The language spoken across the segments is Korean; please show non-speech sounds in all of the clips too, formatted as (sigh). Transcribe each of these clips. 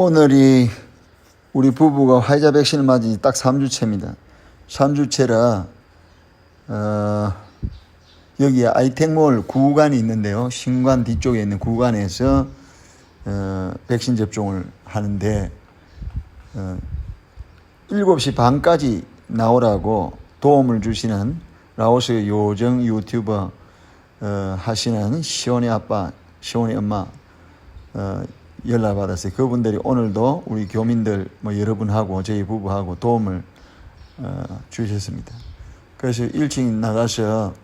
오늘이 우리 부부가 화이자 백신을 맞은 지 딱 3주째입니다. 3주째라, 어, 여기 아이텍몰 구간이 있는데요. 신관 뒤쪽에 있는 구간에서, 어, 백신 접종을 하는데, 어, 7시 반까지 나오라고 도움을 주시는 라오스 요정 유튜버, 어, 하시는 시온이 아빠, 시온이 엄마, 어, 연락 받았어요. 그분들이 오늘도 우리 교민들 뭐 여러분하고 저희 부부하고 도움을 어, 주셨습니다. 그래서 일찍 나가서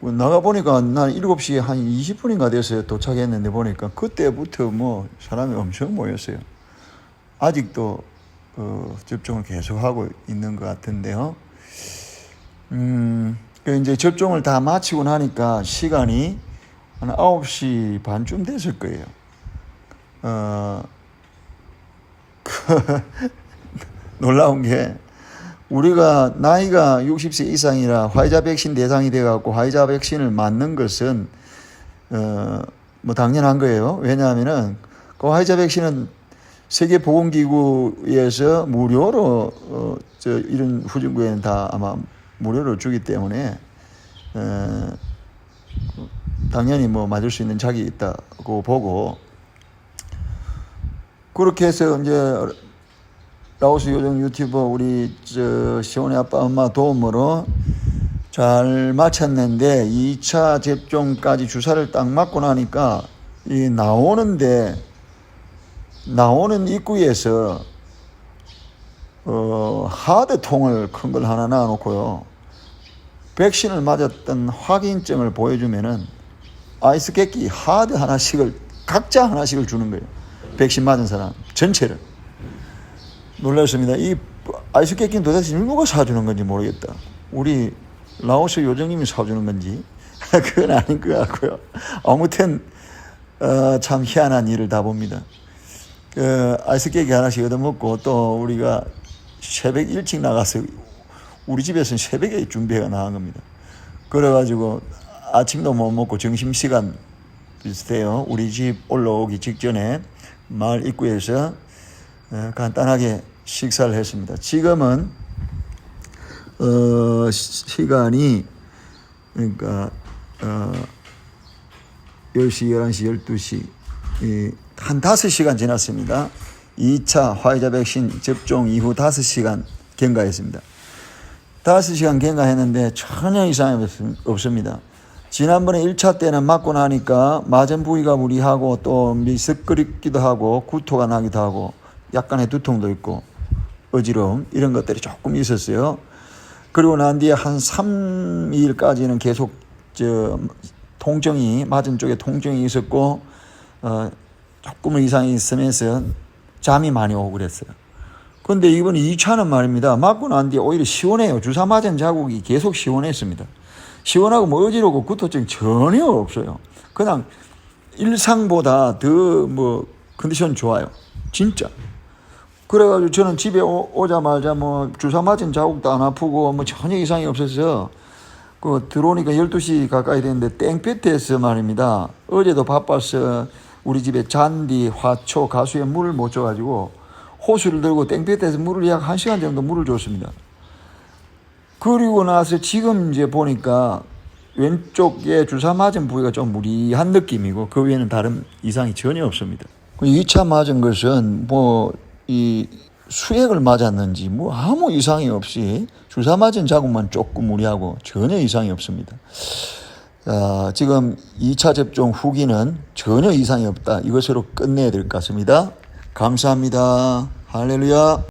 뭐 나가 보니까 난 7시 한 20분인가 됐어요. 도착했는데 보니까 그때부터 뭐 사람이 엄청 모였어요. 아직도 어, 접종을 계속하고 있는 것 같은데요. 음, 그 이제 접종을 다 마치고 나니까 시간이 한 9시 반쯤 됐을 거예요. 어, 그 (laughs) 놀라운 게 우리가 나이가 60세 이상이라 화이자 백신 대상이 돼갖고 화이자 백신을 맞는 것은 어, 뭐 당연한 거예요. 왜냐하면은 그 화이자 백신은 세계 보건기구에서 무료로 어, 저 이런 후진국에는 다 아마 무료로 주기 때문에 어, 당연히 뭐 맞을 수 있는 자격이 있다고 보고 그렇게 해서 이제 라오스 요정 유튜버 우리 저 시온의 아빠 엄마 도움으로 잘 마쳤는데 2차 접종까지 주사를 딱 맞고 나니까 이 나오는데 나오는 입구에서 어 하드 통을 큰 걸 하나 놔놓고요. 백신을 맞았던 확인증을 보여주면은 아이스 깨끼 하드 하나씩을 각자 하나씩을 주는 거예요. 백신 맞은 사람 전체를 놀랐습니다. 이 아이스 깨끼는 도대체 누가 사주는 건지 모르겠다. 우리 라오스 요정님이 사주는 건지 (laughs) 그건 아닌 것 같고요. 아무튼 어, 참 희한한 일을 다 봅니다. 그 아이스 깨끼 하나씩 얻어먹고 또 우리가 새벽 일찍 나가서 우리 집에서는 새벽에 준비가 나간 겁니다. 그래가지고 아침도 못 먹고 점심시간 비슷해요. 우리 집 올라오기 직전에 마을 입구에서 어, 간단하게 식사를 했습니다. 지금은 어, 시- 시간이 그러니까 어, 10시, 11시, 12시 이, 한 5시간 지났습니다. 2차 화이자 백신 접종 이후 5시간 경과했습니다. 5시간 경과했는데 전혀 이상이 없- 없습니다. 지난번에 1차 때는 맞고 나니까 맞은 부위가 무리하고 또 미스끓기도 하고 구토가 나기도 하고 약간의 두통도 있고 어지러움 이런 것들이 조금 있었어요. 그리고 난 뒤에 한 3일까지는 계속 저 통증이 맞은 쪽에 통증이 있었고 어 조금은 이상이 있으면서 잠이 많이 오고 그랬어요. 근데 이번 2차는 말입니다. 맞고 난 뒤에 오히려 시원해요. 주사 맞은 자국이 계속 시원했습니다. 시원하고 뭐 어지럽고 구토증 전혀 없어요. 그냥 일상보다 더 뭐 컨디션 좋아요. 진짜. 그래가지고 저는 집에 오, 자마자뭐 주사 맞은 자국도 안 아프고 뭐 전혀 이상이 없어서 그 들어오니까 12시 가까이 됐는데 땡볕에서 말입니다. 어제도 바빠서 우리 집에 잔디, 화초, 가수에 물을 못 줘가지고 호수를 들고 땡볕에서 물을 약 1시간 정도 물을 줬습니다. 그리고 나서 지금 이제 보니까 왼쪽에 주사 맞은 부위가 좀 무리한 느낌이고 그 외에는 다른 이상이 전혀 없습니다. 2차 맞은 것은 뭐 이 수액을 맞았는지 뭐 아무 이상이 없이 주사 맞은 자국만 조금 무리하고 전혀 이상이 없습니다. 자, 지금 2차 접종 후기는 전혀 이상이 없다. 이것으로 끝내야 될 것 같습니다. 감사합니다. 할렐루야.